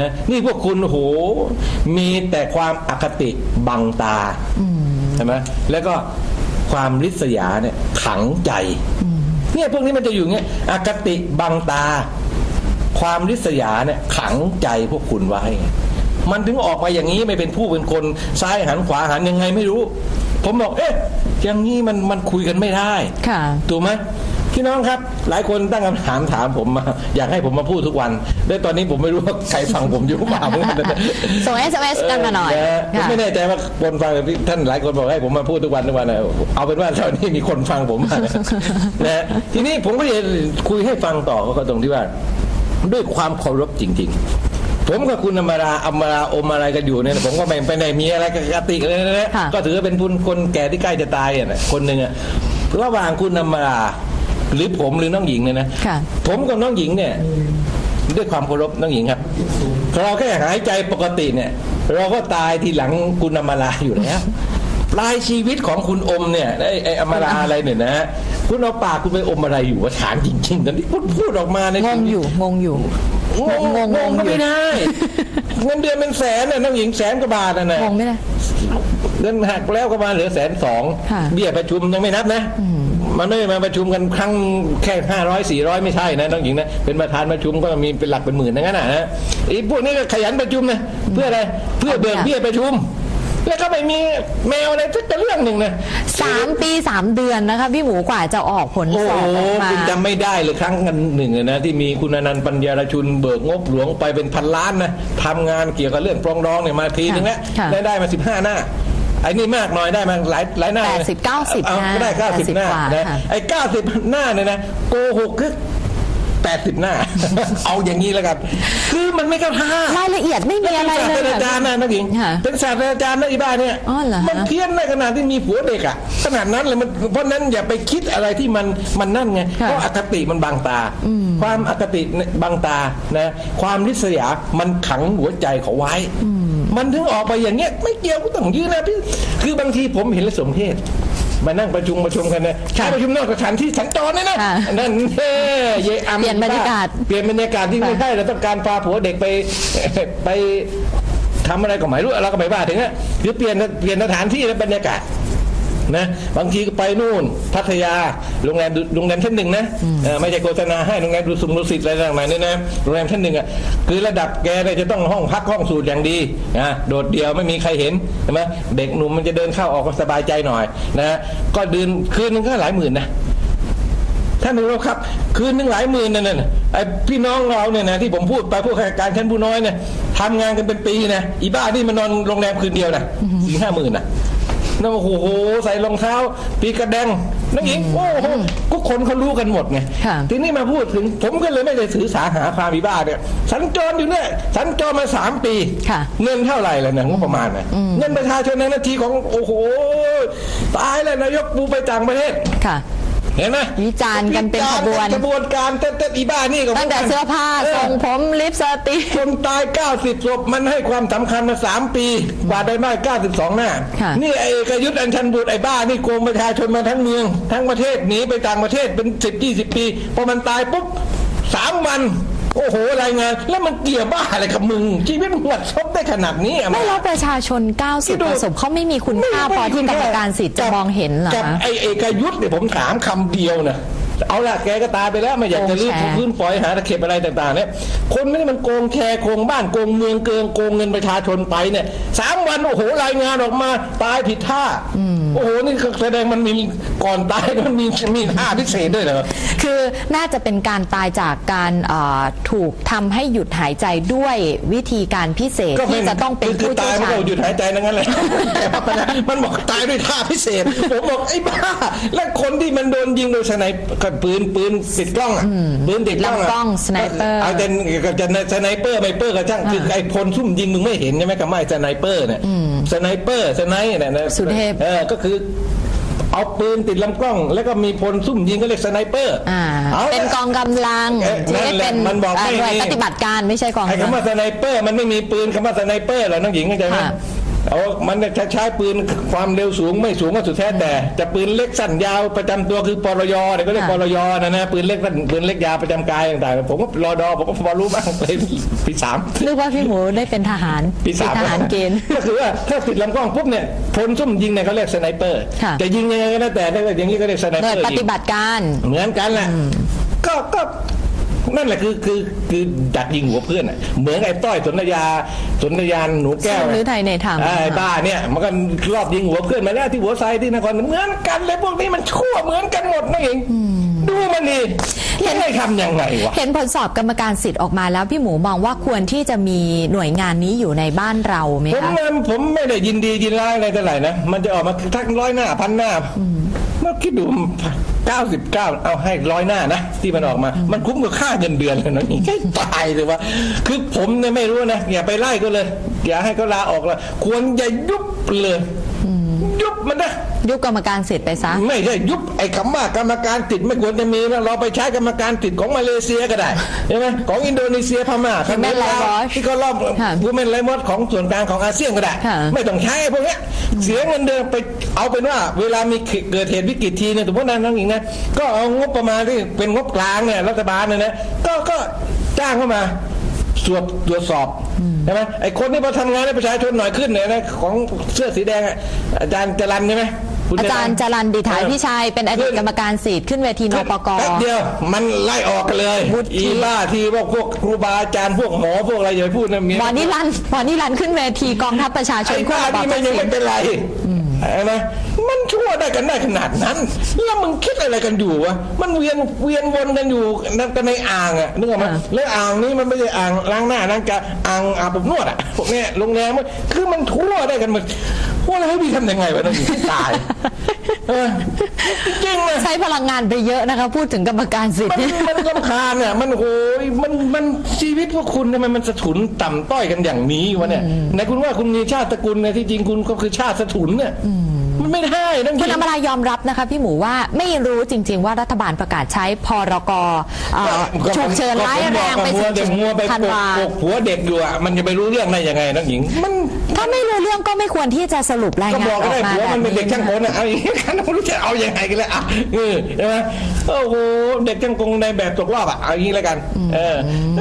นะนี่พวกคุณโอ้โหมีแต่ความอคติบังตาใช่ไหมแล้วก็ความริษยาเนี่ยขังใจเนี่ยพวกนี้มันจะอยู่อย่างเงี้ยอคติบังตา ความริษยาเนี่ยขังใจพวกคุณไว้ มันถึงออกมาอย่างนี้ไม่เป็นผู้เป็นคนซ้ายหันขวาหันยังไงไม่รู้ ผมบอกเอ๊ะอย่างนี้มันมันคุยกันไม่ได้ค่ะถูกไหม พี่น้องครับ หลายคนตั้งคำถามถามผมมาอยากให้ผมมาพูดทุกวันและตอนนี้ผมไม่รู้ว่าใครฟังผมอยู่หรือเปล่าเหมือนกันนะส่ง SMS กันมาหน่อยเะผมค่ะไม่แน่ใจว่าคนฟังแบบที่ท่านหลายคนบอกให้ผมมาพูดทุกวันทุกวันนะเอาเป็นว่าตอนนี้มีคนฟังผมมานะนะทีนี้ผมก็จะคุยให้ฟังต่อก็ตรงที่ว่า ด้วยความเคารพจริง ๆผมกับคุณอมราอมราอมอะไรกันอยู่เนี่ยผมก็ไม่ไปไหนมีอะไรกับกติกเลยนะค่ะก็ถือว่าเป็นคนคนแก่ที่ใกล้จะตายอะนะคนหนึ่งอะระหว่างคุณอมรา หรือผมหรือน้องหญิงเนี่ยนะค่ะ ผมกับน้องหญิงเนี่ย ด้วยความเคารพน้องหญิงครับ เราแค่หายใจปกติเนี่ย เราก็ตายทีหลังคุณอมราอยู่แล้วปลายชีวิตของคุณอมเนี่ยไอ้ไอ้อมราอะไรเนี่ยนะคุณเอาปากคุณไปอมอะไรอยู่ว่าถามจริงๆตอนที่พูดพูดออกมาในงชีงวิตอยู่งงอยู่งงงงงงงก็อยู่ไม่ได้เงินเดือนเป็นแสนน่ะน้องหญิงแสนกว่าบาทน่ะนะงงไม่ได้เงินหักแล้วก็มาเหลือแสนสองค่ะเบี้ยประชุมยังไม่นับนะ มันไม่ได้มาประชุมกันครั้งแค่ห้าร้อยสี่ร้อยไม่ใช่นะน้องหญิงนะเป็นประธานประชุมก็มีเป็นหลักเป็นหมื่นทั้งนั้นนะนะไอ้พวกนี้ก็ขยันประชุมนะเพื่ออะไรเพื่อเบิกเบี้ยประชุมแล้วก็ไม่มีแมวอะไรสักเรื่องหนึ่งนะสามปีสามเดือนนะคะพี่หมูกว่าจะออกผลโอ้สอบโหออกมาคุณจำไม่ได้เลยครั้งกันหนึ่งอะนะที่มีคุณอนันต์ปัญญารชุนเบิกงบหลวงไปเป็นพันล้านนะทำงานเกี่ยวกับเรื่องปรองดองเนี่ยมาทีนึงแล้วค่ะได้ได้มาสิบห้าหน้า ไอ้นี่มากหน่อยได้มาหลายหลายหน้าแปดสิบเก้าสิบอหน้าก็ได้เก้าสิบ80หน้ากว่านะค่ะไอ้เก้าสิบหน้าเนี่ยนะโกหกคือแปดสิบหน้า เอาอย่างนี้แล้วกัน คือมันไม่เข้าท่ารายละเอียดไม่มีอะไรเป็นเลศายสตราจารย์นะนักหญิงค่ะเป็นศาสตราจารย์นะอีบ้าเนี่ยอ๋อเหรอฮะมันเพี้ยนในขนาดที่มีผัวเด็กอะขนาดนั้นเลยมันเพราะนั้นอย่าไปคิดอะไรที่มันมันนั่นไงค่ะเพราะอคติมันบังตา ความอคติบังตานะความริษยามันขังหัวใจเขาไว้ มันถึงออกไปอย่างเงี้ยไม่เกี่ยวก็ต้องยืนนะพี่คือบางทีผมเห็นแล้วสมเพศมานั่งประชุมประชุมกันนะใช้ประชุมนอกสถานที่สัญจรนะนะค่ะนั่นเฮ้เยอำเปลี่ยนบรรยากาศเปลี่ยนบรรยากาศที่ค่ะไม่ได้เราต้องการพาผัวเด็กไปไปทำอะไรก็ไม่รู้เราก็ไม่ว่าถึงนะหรือเปลี่ยนเปลี่ยนสถานที่และบรรยากาศ นะบางทีก็ไปนู่น พัทยาโรงแรมดูโรงแรมชั้นหนึ่งนะเออไม่ใช่โฆษณาให้โรงแรมดูสุมดุสิตอะไรต่างๆนี่นะโรงแรมชั้นหนึ่งอะคือระดับแกเนี่ยจะต้องห้องพักห้องสูตรอย่างดีนะโดดเดี่ยวไม่มีใครเห็นใช่ไหมเด็กหนุ่มมันจะเดินเข้าออกก็สบายใจหน่อยนะก็เดือนคืนนึงก็หลายหมื่นนะท่านนายกครับคืนหนึงหลายหมื่นนั่นน่ะไอ้พี่น้องเราเนี่ยนะที่ผมพูดไปพวกข้าราชการชั้นผู้น้อยเนี่ยทำงานกันเป็นปีนะอีบ้านี่มานอนโรงแรมคืนเดียวนะสี่ห้าหมื่นนะ นั่นโอ้โหใส่รองเท้า ปีกระแดงนักหญิงโอ้โหทุกคนเขารู้กันหมดไงค่ะทีนี้มาพูดถึงผมก็เลยไม่ได้ถือสาหาความอีบ้าเนี่ยสัญจรอยู่เนี่ยสัญจรมาสามปีค่ะเงินเท่าไหร่ล่ะนะงบประมาณนะเงินประชาชนในนาทีของโอ้โหตายแล้วนายกปูไปต่างประเทศค่ะ เห็นไหมวิจารณ์กันเป็นขบวนกระบวนการเต้นๆอีบ้านี่ก็ตั้งแต่เสื้อผ้าทรงผมลิปสติกคนตาย 90ศพมันให้ความสำคัญมา3ปีกว่าได้มา92 หน้าค่ะนี่ไอ้เอกยุทธ์อัญชันบุตรไอ้บ้านี่โกงประชาชนมาทั้งเมือง ทั้งประเทศหนีไปต่างประเทศเป็น10 20ปีพอมันตายปุ๊บสามวัน โอ้โหรายงาน แล้วมันเกี่ยวบ้าอะไรกับมึง ชีวิตมึงหมดซบได้ขนาดนี้อะไม่แล้วประชาชน 90กว่าศพเขาไม่มีคุณค่าพอที่กรรมการสิทธิ์จะมองเห็นเหรอกับคะไอ้เอกยุทธ์เนี่ยผมถามคำเดียวนะเอาละแกก็ตายไปแล้วไม่อยากจะรีบโกงแชร์พื้นฝอยหาตะเข็บอะไรต่างๆเนี่ยคนไม่ได้มันโกงแชร์โกงบ้านโกงเมืองเกิงโกงเงินประชาชนไปเนี่ยสามวันโอ้โหรายงานออกมาตายผิดท่า โอ้โหนี่แสดงมันมีก่อนตายมันมีมีท่าพิเศษด้วยเหรอคือน่าจะเป็นการตายจากการเอ่อถูกทำให้หยุดหายใจด้วยวิธีการพิเศษที่จะต้องเป็นคือผู้ตาเชี่ยยวมันชาก็ญหยุดหายใจนั่นแหละแต่ว่าปัญหามันบอกตายด้วยท่าพิเศษผมบอกไอ้บ้า และคนที่มันโดนยิงโดยสไนกับปืนปืนติดกล้องอะปืนติดกล้องะลำกล้องสไนเปอร์เอาแต่กับจะสไนเปอร์ไม่เปอร์ก็ช่างคือไอ้พลซุ่มยิงมึงไม่เห็นใช่ไหมกับไม่สไนเปอร์เนี่ย สไนเปอร์สไนเนี่ยนะสุเทพเออก็คือเอาปืนติดลำกล้อง แล้วก็มีพลซุ่มยิงก็เรียกสไนเปอร์อ่าอาละเป็นกองกำลังเอ๊ะที่นั่นแหละเป็นมันบอกอ่าไม่หน่วยมีปฏิบัติการไม่ใช่กองไอ้กำลังคำว่าสไนเปอร์มันไม่มีปืนคำว่าสไนเปอร์เหรอน้องหญิงเข้าใจไหมค่ะ เอามันจะใช้ปืนความเร็วสูงไม่สูงก็สุดแท้แต่จะปืนเล็กสั้นยาวประจำตัวคือปรยเนี่ยก็เรียกค่ะปรยนะนะปืนเล็กสั้นปืนเล็กยาวประจำกายต่างๆผมก็รอดอผมก็พอรู้บ้างเป็นปีสามนึกว่าพี่หมูได้เป็นทหารปีสามทหารเกณฑ์ก็คือว่าถ้าติดลำกล้องปุ๊บเนี่ยพลซุ่มยิงเนี่ยเขาเรียกสไนเปอร์ค่ะจะยิงยังไงก็แล้วแต่ถ้าเกิดอย่างนี้ก็เรียกสไนหน่เปวอยร์ปยิฏิงบัติการเหมือนกันแหละก็ก็ นั่นแหละคือคือคือดักยิงหัวเพื่อนอะเหมือนไอ้ต้อยสนธยาสนธยานหนูแก้วหรือไทยในธรรมไอ้บ้าเนี่ยมันก็รอบยิงหัวเพื่อนมาแล้วที่หัวไซที่นครเหมือนกันเลยพวกนี้มันชั่วเหมือนกันหมดนั่นเองดู มันดิเห็นให้ทำยังไงวะเห็นผลสอบกรรมการสิทธิ์ออกมาแล้วพี่หมูมองว่าควรที่จะมีหน่วยงานนี้อยู่ในบ้านเราไหมผมคะมันผมไม่ได้ยินดียินร้ายอะไรเท่าไหร่นะ มันจะออกมาทักร้อยหน้าพันหน้ามาคิดดูเก้าสิบเก้าเอาให้ร้อยหน้านะ ที่มันออกมา มันคุ้มกับค่าเงินเดือนเลยนะนี่ใช่ตายเลยว่าคือผมเนี่ยไม่รู้นะอย่าไปไล่ก็เลย อย่าให้เขาลาออกเลยควรจะยุบเลยยุบ มันนะยุบกรรมการสิทธิ์ไปซะ ไม่ใช่ยุบไอ้คำว่ากรรมการติดไม่ควรจะมีนะเราไปใช้กรรมการติดของมาเลเซียก็ได้ใช่ไหมของอินโดนีเซียพม่าเขมร Human Rights ลาว Watch ที่เขารอบค่ะผู้เป็นไรมดของส่วนกลางของอาเซียนก็ได้ค่ะไม่ต้องใช้ไอ้พวกเนี้ยเสียเงินเดือนไปเอาเป็นว่า เวลามีเกิดเหตุวิกฤตทีเนี่ยสมมตินั้นน้องหญิงนะก็เอางบประมาณที่เป็นงบกลางเนี่ยรัฐบาลเนี่ยนะก็ก็จ้างเข้ามา ตรวจตรวจสอบใช่ไหมไอ้คนที่มาทำงานให้ประชาชนหน่อยขึ้นเนี่ยนะของเสื้อสีแดงอะอาจารย์จรันใช่ไหมคุณอาจารย์จรันดิษฐายพิชัยเป็นอดีตกรรมการสิทธิ์ขึ้นเวทีนปกแป๊บเดียวมันไล่ออกกันเลยวุฒิอีบ้าที่พวกพวกครูบาอาจารย์พวกหมอพวกอะไรอย่าไปพูดนะเมียหมอนิรันดร์หมอนิรันดร์ขึ้นเวทีกองทัพประชาชนไอ้คู่บ้าระบอบนี่มันทัยังกษิไม่ณเป็นไร เห็นไหมมันชั่วได้กันได้ขนาดนั้น แล้วมึงคิดอะไรกันอยู่วะมันเวียนเวียนวนกันอยู่นั่นกันในอ่างอะนึกออกไหมอ่าแล้วอ่างนี้มันไม่ใช่อ่างล้างหน้าล้างจานอ่างอาบอบนวดอะพวกเนี้ยโรงแรมมันคือมันทั่วได้กันหมดว่าแล้วให้พี่ทำยังไงวะนั่นอยู่ที่ตาย พลังงานไปเยอะนะคะ พูดถึงกรรมการสิทธิ์มันมันลำคาญเนี่ยมันโอ้ยมันมันชีวิตพวกคุณทำไมมันสะทุนต่ำต้อยกันอย่างนี้วะเนี่ยไหนคุณว่าคุณมีชาติตระกูลเนี่ยที่จริงคุณก็คือชาติสะทุนเนี่ยมัน ไม่ได้นั่นคุณอมรายอมรับนะคะพี่หมูว่าไม่รู้จริง ๆ ว่ารัฐบาลประกาศใช้พรกเอ่อฉุกเฉินร้ายแรงไปมัวถึเด็กงมัวไปธันปกวาปกหัวเด็กอยู่อะมันจะไปรู้เรื่องได้ยังไงนักหญิง มันถ้าไม่รู้เรื่องก็ไม่ควรที่จะสรุปรายก็งานบอกอก็อกได้มาผัวแบบมันเป็นเด็กช่างกลอะเอาอย่างนี้กันไม่รู้จะเอายังไงกันเลยอะเออใช่ไหมโอ้โหเด็กช่างกลในแบบตกรอบอะเอาอย่างนี้แล้วกันเออ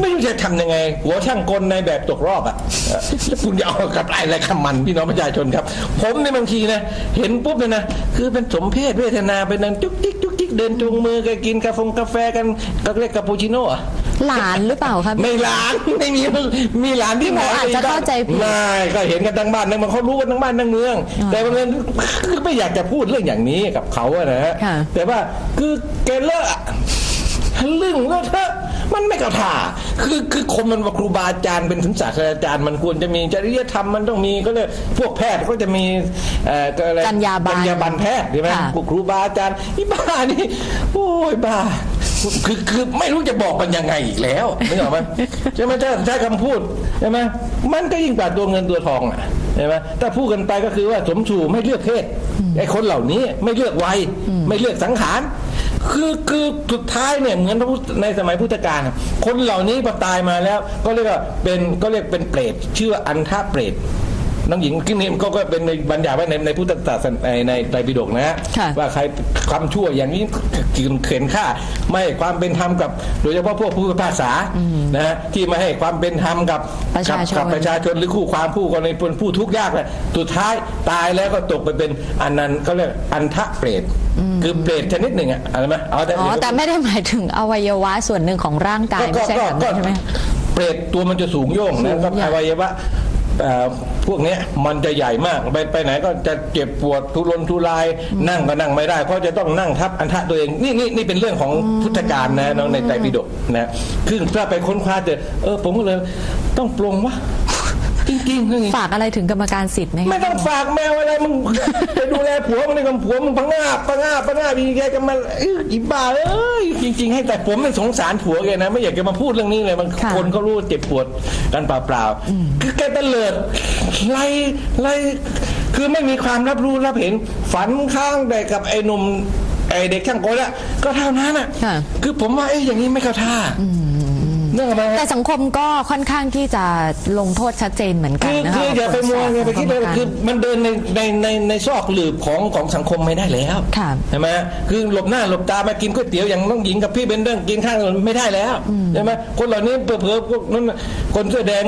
ไม่รู้จะทำยังไงหัวช่างกลในแบบตกรอบอะเออแล้วคุณจะเอากับอะไรคำมันพี่น้องประชาชนครับ ผมในยบางทีนะเห็นปุ๊บเลยนะคือเป็นสมเพศเวทนาไปนั่นจุกจิกจุกจิกเดินจูงมือกันกินกาแฟกาแฟกันก็เรียกคาปูชิโน่อะหลานหรือเปล่าคะไม่หลานไม่มีมีหลานที่ไหนพี่หมออาจจะเข้าใจผิดไม่ก็เห็นกันทั้งบ้านทั้งเมืองเขารู้กันทั้งบ้านทั้งเมือง แต่บางเรื่องคือไม่อยากจะพูดเรื่องอย่างนี้กับเขาอะนะฮะค่ะแต่ว่าคือแกเลอะอะเรื่องเลอะเทอะ มันไม่กระท่าคือคือคนมันว่าครูบาอาจารย์เป็นถึงศาสตราจารย์มันควรจะมีจริยธรรมมันต้องมีก็เลยพวกแพทย์ก็จะมีเอ่อก็อะไรจรรยาบรรณจรรยาบรรณแพทย์ใช่ไหมค่ะครูบาอาจารย์อีบ้านี่โอ้ยบ้าคือคือไม่รู้จะบอกมันยังไงอีกแล้วนึกออกไหมใช่ไหมถ้าใช้คำพูดใช่ไหมมันก็ยิ่งกว่าตัวเงินตัวทองอะใช่ไหมถ้าพูดกันไปก็คือว่าสมชูไม่เลือกเพศไอ้คนเหล่านี้ไม่เลือกวัยไม่เลือกสังขาร คือคือสุดท้ายเนี่ยเหมือนพระพุทธในสมัยพุทธกาลคนเหล่านี้พอตายมาแล้ว ก็เรียกว่าเป็นก็เรียกเป็นเปรตชื่ออันทะเปรต น้องหญิงที่นี่ก็ก็เป็นในบัญญัติไว้ในในพุทธศาสนาในในไตรปิฎกนะฮะค่ะว่าใครความชั่วอย่างนี้กินเข็นฆ่า ไม่ให้ความเป็นธรรมกับ โดยเฉพาะพวกผู้พิพากษานะฮะที่ไม่ให้ความเป็นธรรมกับประชาชน กับกับประชาชนหรือคู่ความผู้กรณีเป็นผู้ทุกข์ยากเลยสุดท้ายตายแล้วก็ตกไปเป็นอันนั้นเขาเรียกอันทะเปรตคือเปรตชนิดหนึ่งอะอะไรไหมเอาแต่อ๋อแต่ไม่ได้หมายถึงอวัยวะส่วนหนึ่งของร่างกายไม่ใช่แบบนั้นใช่ไหมเปรตตัวมันจะสูงโย่งนะสูงก็ใหญ่อวัยวะเอ่อ พวกเนี้ยมันจะใหญ่มากไปไปไหนก็จะเจ็บปวดทุรนทุราย นั่งก็นั่งไม่ได้ เพราะจะต้องนั่งทับอันทะตัวเองนี่นี่นี่เป็นเรื่องของพุทธการนะน้องในไตรปิฎกนะคือถ้าไปค้นคว้าเจอเออผมก็เลยต้องปรงวะ จริงๆเรื่องนี้ฝากอะไรถึงกรรมการสิทธิ์ไหมคะไม่ต้องฝากแมวอะไรมึง ไปดูแลผัวมึงในกับผัวมึงพังงาบพังงาบพังงาบอีแกจะมาเอ้ยอีบ้าเอ้ยจริง ๆ ให้แต่ผมไม่สงสารผัวแกนะ ไม่อยากจะมาพูดเรื่องนี้เลยมันค่ะคนเขารู้เจ็บปวดกันเปล่าๆคือแกตะเลิดไล่ไล่คือไม่มีความรับรู้รับเห็นฝันข้างแต่กับไอ้หนุ่มไอ้เด็กช่างกลอะก็เท่านั้นอะค่ะ คือผมว่าเอ้ยอย่างนี้ไม่เข้าท่า เรื่องอะไรฮะ แต่สังคมก็ค่อนข้างที่จะลงโทษชัดเจนเหมือนกันคือนะคะคืออย่าไปมัวไงไปคิดเลยกรรมการคือมันเดินในในในในซอกหลืบของของสังคมไม่ได้แล้วค่ะ ใช่ไหมคือหลบหน้าหลบตามากินก๋วยเตี๋ยวอย่างน้องหญิงกับพี่เบนเดอร์กินข้างถนนไม่ได้แล้วใช่ไหมคนเหล่านี้เผลอๆพวกนั้นน่ะคนเสื้อแดง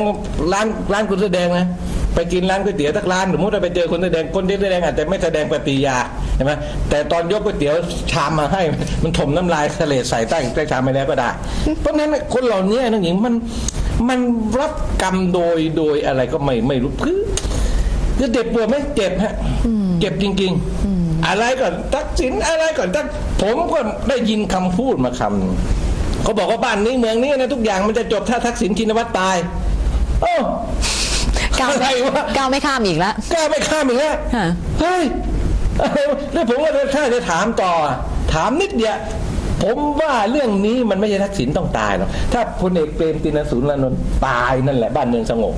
ร้านร้านคนเสื้อแดงนะไปกินร้านก๋วยเตี๋ยวสักร้านสมมติเราไปเจอคนเสื้อแดงคนเสื้อแดงอาจจะไม่แสดงปฏิกิริยา ใช่ไหมแต่ตอนยกก๋วยเตี๋ยวชามมาให้มันถมน้ำลายเสลดใส่ใต้ใต้ชามไปแล้วก็ได้ เพราะฉะนั้นคนเหล่านี้น้องหญิงมันมันรับกรรมโดยโดยอะไรก็ไม่ไม่รู้คือคือเจ็บปวดไหมเจ็บฮะเจ็บจริง ๆ อะไรก่อนทักษิณอะไรก่อนทักผมก็ได้ยินคำพูดมาคำหนึ่งเขาบอกว่าบ้านนี้เมืองนี้นะทุกอย่างมันจะจบถ้าทักษิณชินวัตรตายโอ้ก้าวอะไรวะก้าวไม่ข้ามอีกแล้วกล้าไม่ข้ามอีกแล้วค่ะเฮ้ยอะไรวะ แล้วผมก็ถ้าจะถามต่อ ถามนิดเดียวผมว่าเรื่องนี้มันไม่ใช่ทักษิณต้องตายหรอกถ้าพลเอกเปรมตินสูรลานนท์ตายนั่นแหละบ้านเมืองสงบ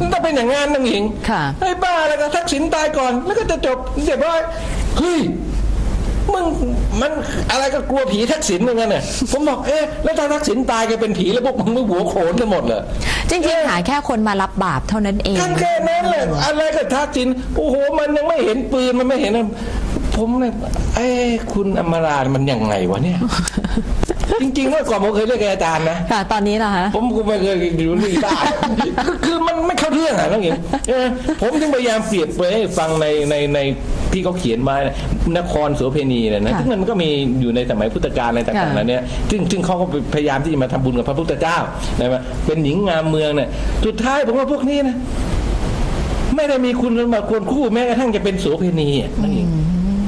มันต้องเป็นอย่างงั้นนังหญิงค่ะไอ้บ้าแล้วก็ทักษิณตายก่อน แล้วก็จะจบเรียบร้อยเฮ้ย มึงมันอะไรก็กลัวผีทักษิณเหมือนกันเนี่ยผมบอกเอ๊ะแล้วถ้าทักษิณตายแกเป็นผีแล้วพวกมึงไม่หัวโขนกันหมดเหรอจริงๆหาแค่คนมารับบาปเท่านั้นเองกันแค่นั้นแหละอะไรก็ทักษิณโอ้โหมันยังไม่เห็นปืนมันไม่เห็นอะไรผมเลยเอ้คุณอมรามันยังไงวะเนี่ย จริงๆเมื่อก่อนผมเคยเรียกแกอาจารย์นะ ค่ะ ตอนนี้ล่ะคะ ผมก็ไม่เคยอยู่นี่ได้คือคือมันไม่เข้าเรื่องอะน้องหญิงใช่ไหมผมถึงพยายามเปรียบไปให้ฟังในในในที่เขาเขียนมาเนี่ยนครโสเพณีเนี่ยนะค่ะซึ่งมันก็มีอยู่ในสมัยพุทธกาลอะไรต่างๆค่ะแล้วเนี่ยซึ่งซึ่งเขาก็พยายามที่จะมาทำบุญกับพระพุทธเจ้านะว่าเป็นหญิงงามเมืองเนี่ยสุดท้ายผมว่าพวกนี้นะ ไม่ได้มีคุณสมบัติควรคู่แม้กระทั่งจะเป็นโสเพณีอะนั่นเอง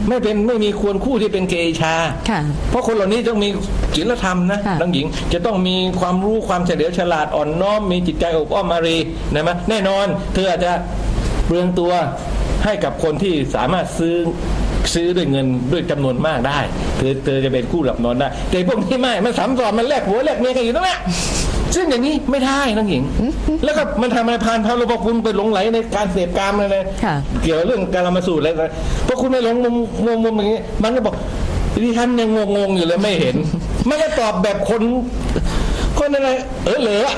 ไม่เป็นไม่มีควรคู่ที่เป็นเกย์ชาค่ะเพราะคนเหล่านี้ต้องมีศีลธรรมนะค่ะน้องหญิงจะต้องมีความรู้ความเฉลียวฉลาดอ่อนน้อมมีจิตใจอบอ้อมอารีนะมะแน่นอน เธออาจจะเปลืองตัวให้กับคนที่สามารถซื้อซื้อด้วยเงินด้วยจำนวนมากได้เธอเธอจะเป็นคู่หลับนอนได้ แต่พวกนี้ไม่มันสามสอนมันแลกหัวแลกเมียกันอยู่ตรงเนี้ย ซึ่งอย่างนี้ไม่ได้น้องหญิง แล้วก็มันทำอะไรพานพระรูปคุณไปหลงไหลในการเสพกามอะไรเลยค่ะเกี่ยวกับเรื่องการมาสูตรอะไรต่างๆเพราะคุณไม่หลงมุมมุมมุมอย่างนี้ มันก็บอกดิฉันยังงงๆอยู่เลยไม่เห็น มันก็ตอบแบบคน คนอะไรเออเหลออะ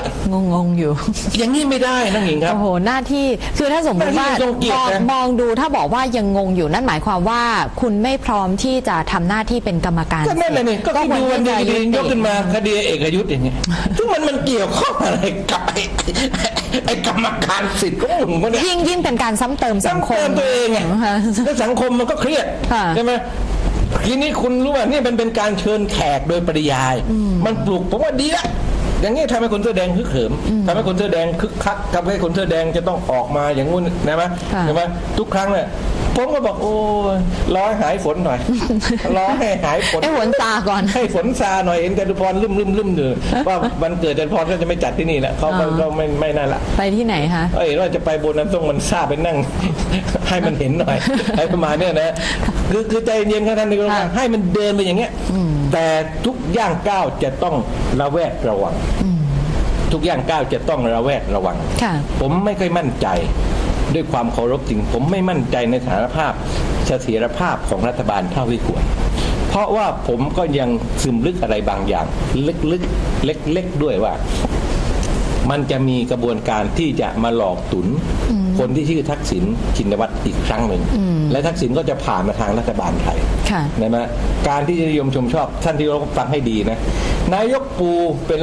งงๆอยู่ อย่างนี้ไม่ได้น้องหญิงครับ โอ้โห หน้าที่ คือถ้าสมมติว่าหน้าที่ทรงเกียรมติองนะ มองดูถ้าบอกว่ายังงงอยู่นั่นหมายความว่า คุณไม่พร้อมที่จะทำหน้าที่เป็นกรรมการก็นั่นแหละนี่ก็คิดดูวันดีควรดีที่จะยกขึ้นมาคดีเอกยุทธ์อย่างเงี้ยซึ่งมันมันเกี่ยวข้องอะไรกับไอ้ไอ้กรรมการสิทธิ์ของมึงคนเนี้ยยิ่งยิ่งเป็นการซ้ำเติมสังคม ซ้ำเติมตัวเองไงค่ะแล้วสังคมมันก็เครียดค่ะ ใช่ไหมทีนี้คุณรู้ว่านี่มันเป็นการเชิญแขกโดยปริยาย มันปลุกผมว่าดีละ อย่างนี้ทำให้คนเสื้อแดงคึกเขิมทำให้คนเสื้อแดงคึกคักทำให้คนเสื้อแดงจะต้องออกมาอย่างงู้นนะไหมค่ะใช่ไหมทุกครั้งเนี่ย ผมก็บอกโอ้ยรอให้หายฝนหน่อยรอให้หายฝนให้ฝนซาก่อน ให้ฝนซาหน่อยเห็นจตุพรลืมลืมลืมอยู่ว่าวันเกิดจตุพรก็จะไม่จัดที่นี่แหละเขาก็อ่าก็ไม่ไม่นั่นละไปที่ไหนคะเอ้ยว่าจะไปบนน้ำส้มมันซาไปนั่ง ให้มันเห็นหน่อยให้ประมาณเนี้ยนะคือคือใจเย็นครับท่านนายกค่ะให้มันเดินไปอย่างเงี้ยแต่ทุกย่างก้าวจะต้องระแวดระวังทุกย่างก้าวจะต้องระแวดระวังค่ะผมไม่ค่อยมั่นใจ ด้วยความเคารพจริงผมไม่มั่นใจในสถานภาพเสถียรภาพของรัฐบาลเท่าที่ควร เพราะว่าผมก็ยังซึมลึกอะไรบางอย่าง ลึกๆเล็กๆด้วยว่ามันจะมีกระบวนการที่จะมาหลอกตุน คนที่ชื่อทักษิณชินวัตรอีกครั้งหนึ่ง และทักษิณก็จะผ่านมาทางรัฐบาลไทยค่ะนะฮะการที่จะนิยมชมชอบท่านที่เราฟังให้ดีนะ นายกปูเป็น